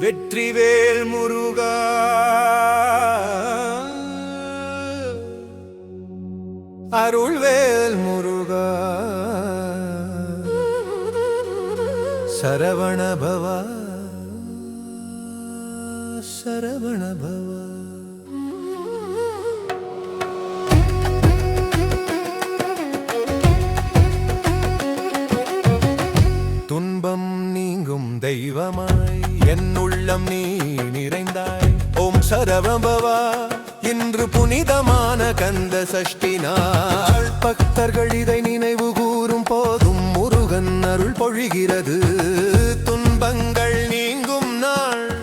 வெற்றிவேல் முருகா. அருள்வேல் முருகா. சரவண பவா துன்பம் நீங்கும் தெய்வமாய் என் உள்ளம் நீ நிறைந்தாய். ஓம் சரவம்பவா. இன்று புனிதமான கந்த சஷ்டி நாள். பக்தர்கள் இதை நினைவு கூறும் போதும் முருகன் அருள் பொழிகிறது. துன்பங்கள் நீங்கும் நாள்.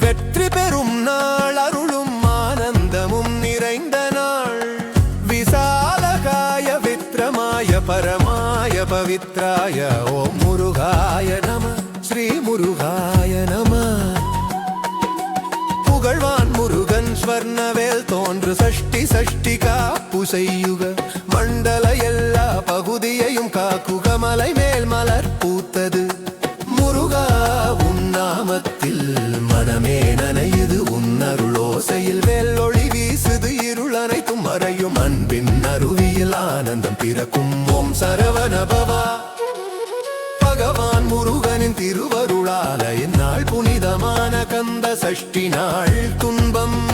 வெற்றி பெறும் நாள். அருளும் ஆனந்தமும் நிறைந்த நாள். விசாலகாய வித்ரமாய பரமாய பவித்ராய. ஓம் முருகாய நம. ஸ்ரீ முருகாய நம. ஸ்வர்ணவேல் தோன்று சஷ்டி சஷ்டி காப்பு செய்யுக. மண்டல எல்லா பகுதியையும் காக்குக. மலை மேல் மலர் பூத்தது. முருகா உன் நாமத்தில் மனமே நனையுது. உன் அருளோசையில் வெள்ளொளி வீசுது. இருள் அனைத்தும் மறையும் அன்பின் அருவியில் ஆனந்தம் பிறக்கும். ஓம் சரவணபவா. பகவான் முருகனின் திருவருளால என்னால் புனிதமான கந்த சஷ்டி நாள். துன்பம்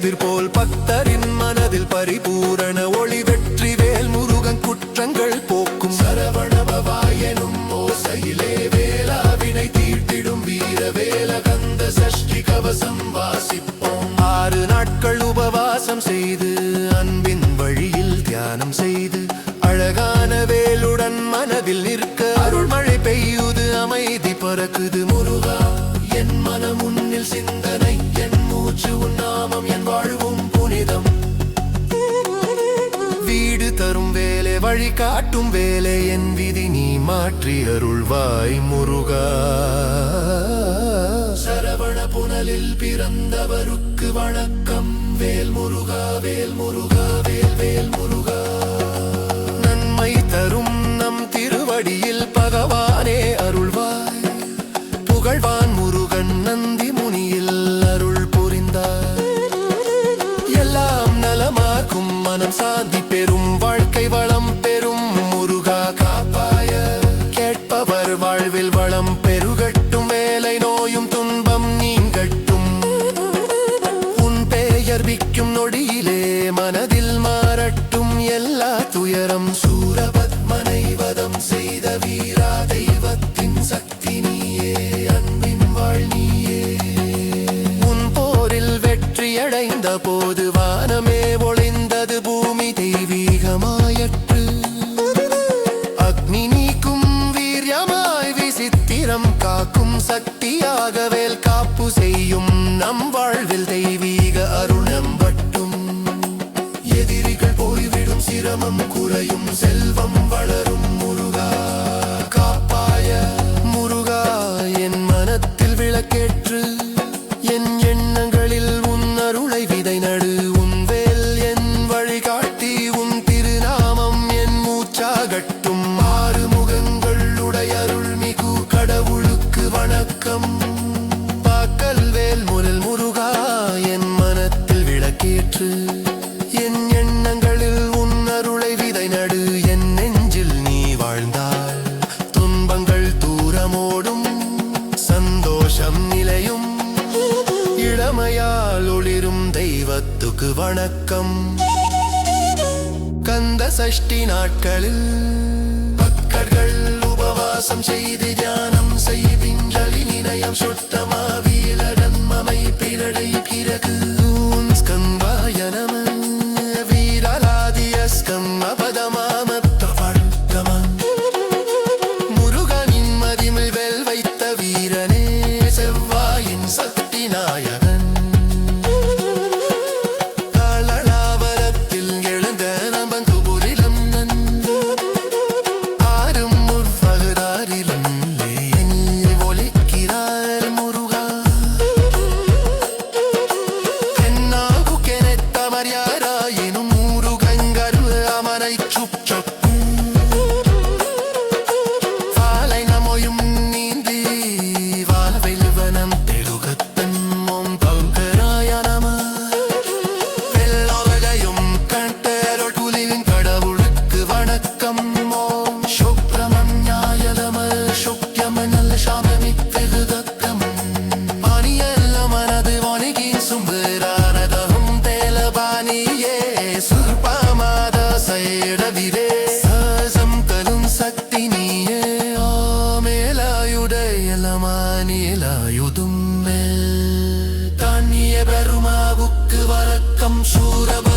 கதிர் போல் பக்தரின் மனதில் பரிபூரண ஒளி வெற்றி வேல் முருகன் குற்றங்கள் போக்கும். சரவணபவா எனும் ஓசையிலே வேளாவினை தீர்த்திடும் வீர வேல கந்த சஷ்டி கவசம் வாசிப்போம். ஆறு நாட்கள் உபவாசம் செய்து அன்பின் வழியில் தியானம் செய்து அழகான வேலுடன் மனதில் நிற்க அருள்மழை பெய்யுது அமைதி பறக்குது. முருகா என் மனம் உன்னில் சிந்தனை என் மூச்சு உன் நாமம் என் வாழ்வும் புனிதம். வீடு தரும் வேலை வழி காட்டும் வேலை என் விதி நீ மாற்றி அருள்வாய் முருகா. சரவண புனலில் பிறந்தவருக்கு வணக்கம் வேல் முருகா வேல் முருகா வேல் வேல் முருகா. நன்மை தரும் நம் திருவடியில் பகவான் சக்தியாக வேல் காப்பு செய்யும் நம் வாழ்வில் தெய்வீக அருணம் வட்டும் எதிரிகள் போய்விடும் சிரமம் குறையும் செல்வம் வளரும். வணக்கம் கந்த சஷ்டி நாட்களில் பக்தர்கள் உபவாசம் செய்து தியானம் செய்தின்றலி நிலையம் சுத்தமாவியலடன் மமை வணக்கம்